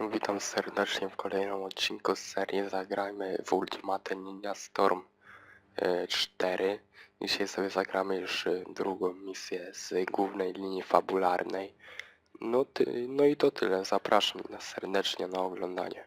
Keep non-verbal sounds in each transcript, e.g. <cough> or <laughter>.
Witam serdecznie w kolejnym odcinku z serii Zagrajmy w Ultimate Ninja Storm e, 4. Dzisiaj sobie zagramy już e, drugą misję z głównej linii fabularnej. No, ty, no i to tyle. Zapraszam serdecznie na oglądanie.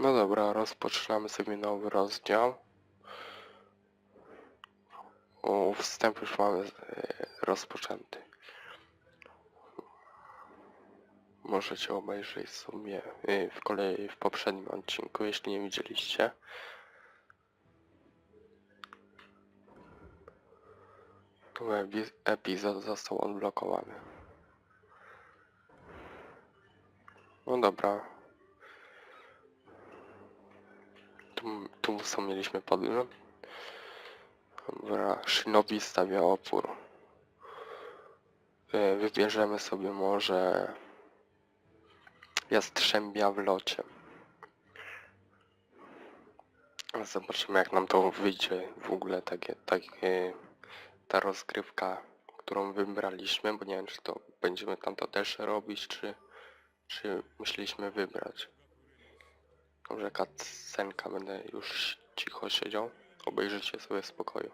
No dobra, rozpoczynamy sobie nowy rozdział. O, wstęp już mamy e, rozpoczęty. Możecie obejrzeć sobie e, w kolei w poprzednim odcinku, jeśli nie widzieliście. Epizod został odblokowany. No dobra, Tu, tu co mieliśmy podgląd. Dobra, Shinobi stawia opór. Wybierzemy sobie może Jastrzębia w locie. Zobaczymy jak nam to wyjdzie w ogóle takie, takie ta rozgrywka, którą wybraliśmy, bo nie wiem czy to będziemy tam to też robić, czy, czy myśleliśmy wybrać. Może cutscenka, będę już cicho siedział. Obejrzyjcie sobie w spokoju.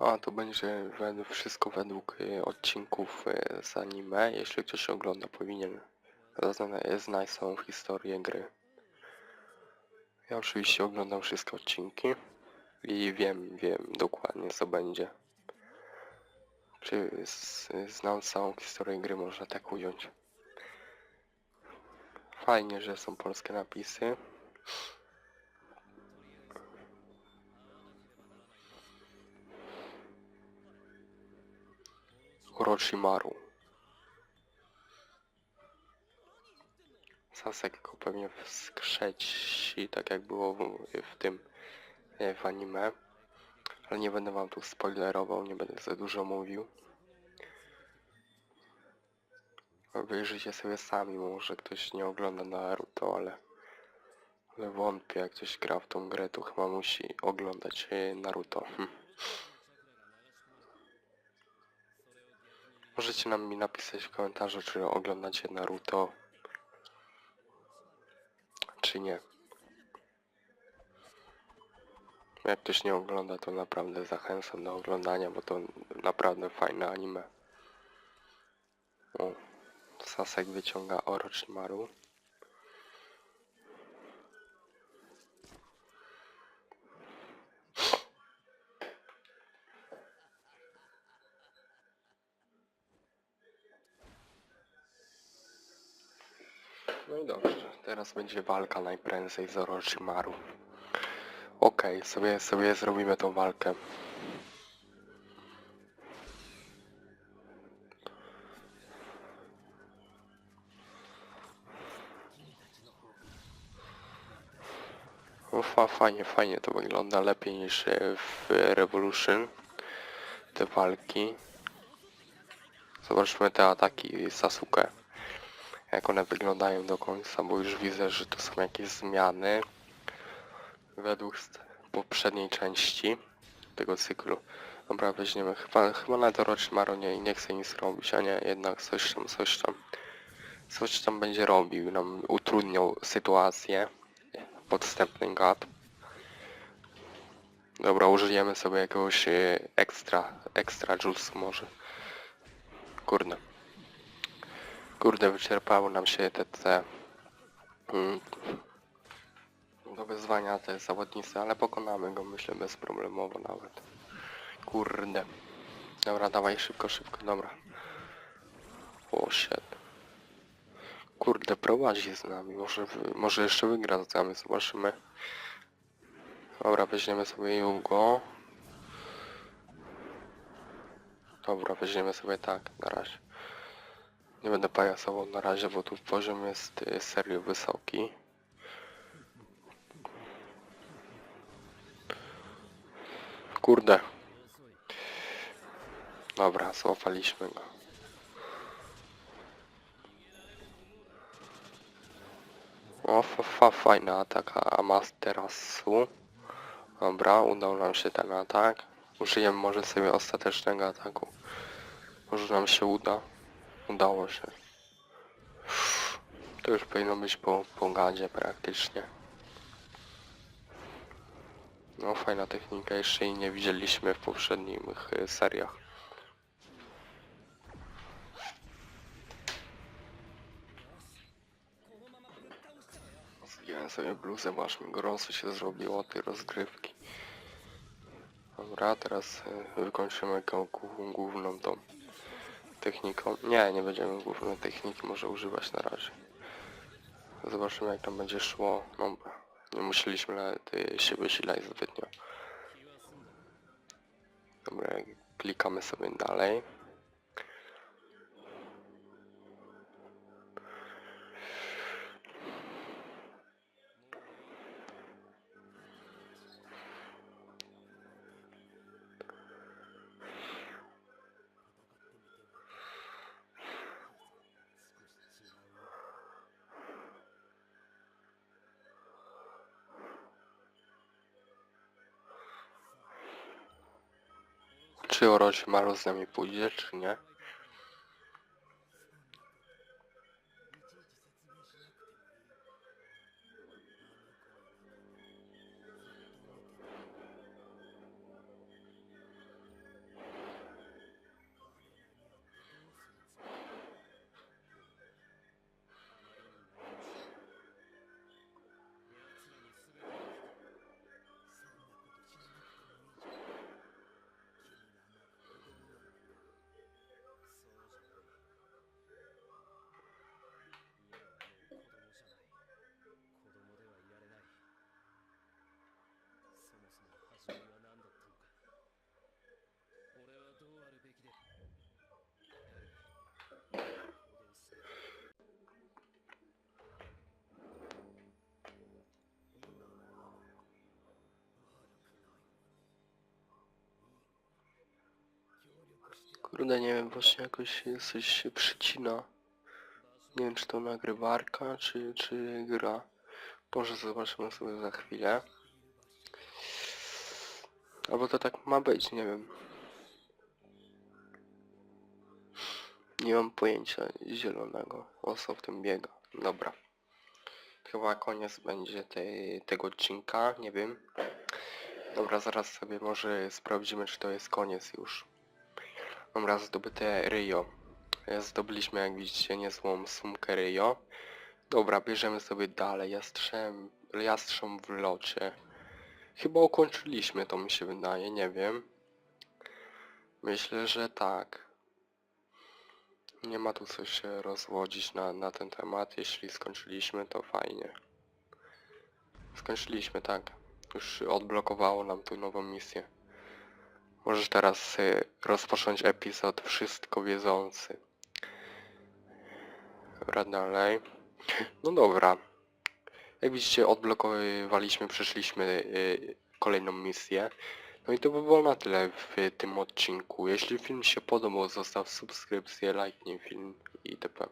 A to będzie według, wszystko według y, odcinków y, z anime. Jeśli ktoś ogląda, powinien zna- znać całą historię gry. Ja oczywiście oglądam wszystkie odcinki i wiem, wiem dokładnie co będzie. Czy znam całą historię gry, można tak ująć. Fajnie, że są polskie napisy. Orochimaru. Sasek go pewnie wskrzeci, tak jak było w, w tym e, w anime. Ale nie będę wam tu spoilerował, nie będę za dużo mówił. Wyjrzyjcie sobie sami, może ktoś nie ogląda Naruto, ale, ale wątpię, jak ktoś gra w tą grę, to chyba musi oglądać e, Naruto. <laughs> Możecie nam mi napisać w komentarzu, czy oglądacie Naruto, czy nie. Jak ktoś nie ogląda, to naprawdę zachęcam do oglądania, bo to naprawdę fajne anime. O, Sasek wyciąga Orochimaru. No i dobrze, teraz będzie walka najprędzej z Orochimaru. Okej, sobie, sobie zrobimy tą walkę. Ufa, fajnie, fajnie to wygląda lepiej niż w Revolution. Te walki. Zobaczmy te ataki Sasuke. Jak one wyglądają do końca, bo już widzę, że to są jakieś zmiany według poprzedniej części tego cyklu. Dobra, weźmiemy chyba, chyba na Orochimaru nie, nie chcę nic robić, a nie, jednak coś tam, coś tam. Coś tam będzie robił, nam utrudniał sytuację. Podstępny gad. Dobra, użyjemy sobie jakiegoś e, ekstra, ekstra juice może. Kurde. Kurde, wyczerpały nam się te, te mm, do wyzwania te zawodnicy, ale pokonamy go myślę bezproblemowo nawet. Kurde. Dobra, dawaj szybko, szybko, dobra. Shit. Kurde, prowadzi z nami. Może, może jeszcze wygra z nami, zobaczymy. Dobra, weźmiemy sobie Jugo. Dobra, weźmiemy sobie tak, na razie. Nie będę pajasował na razie, bo tu poziom jest serio wysoki. Kurde. Dobra, złapaliśmy go. O, fa, fa, fajna ataka Amaterasu. Dobra, udał nam się ten atak. Użyjemy może sobie ostatecznego ataku. Może nam się uda. Udało się. To już powinno być po, po gadzie praktycznie. No fajna technika, jeszcze jej nie widzieliśmy w poprzednich e, seriach. Zdjąłem sobie bluzę, aż mi gorąco się zrobiło tej rozgrywki. Dobra, teraz e, wykończymy głó- główną tą techniką. Nie, nie będziemy głównej techniki może używać na razie. Zobaczymy jak tam będzie szło. Dobra, nie musieliśmy nawet e, się wysilać zbytnio. Dobra, klikamy sobie dalej. Czy Orochimaru z nami pójdzie, czy nie? Kurde, nie wiem, właśnie jakoś coś się przycina. Nie wiem, czy to nagrywarka, czy, czy gra. Może zobaczymy sobie za chwilę. Albo to tak ma być, nie wiem. Nie mam pojęcia zielonego, o co w tym biega. Dobra. Chyba koniec będzie tej, tego odcinka, nie wiem. Dobra, zaraz sobie może sprawdzimy, czy to jest koniec już. Dobra, zdobyte Rio. E, Zdobyliśmy, jak widzicie, niezłą sumkę Rio. Dobra, bierzemy sobie dalej. Jastrzem, jastrząb w locie. Chyba ukończyliśmy to, mi się wydaje, nie wiem. Myślę, że tak. Nie ma tu co się rozwodzić na, na ten temat. Jeśli skończyliśmy, to fajnie. Skończyliśmy, tak. Już odblokowało nam tu nową misję. Możesz teraz y, rozpocząć epizod Wszystko Wiedzący. Dobra, dalej. No dobra. Jak widzicie, odblokowywaliśmy, przeszliśmy y, kolejną misję. No i to by było na tyle w tym odcinku. Jeśli film się podobał, zostaw subskrypcję, lajknij film itp.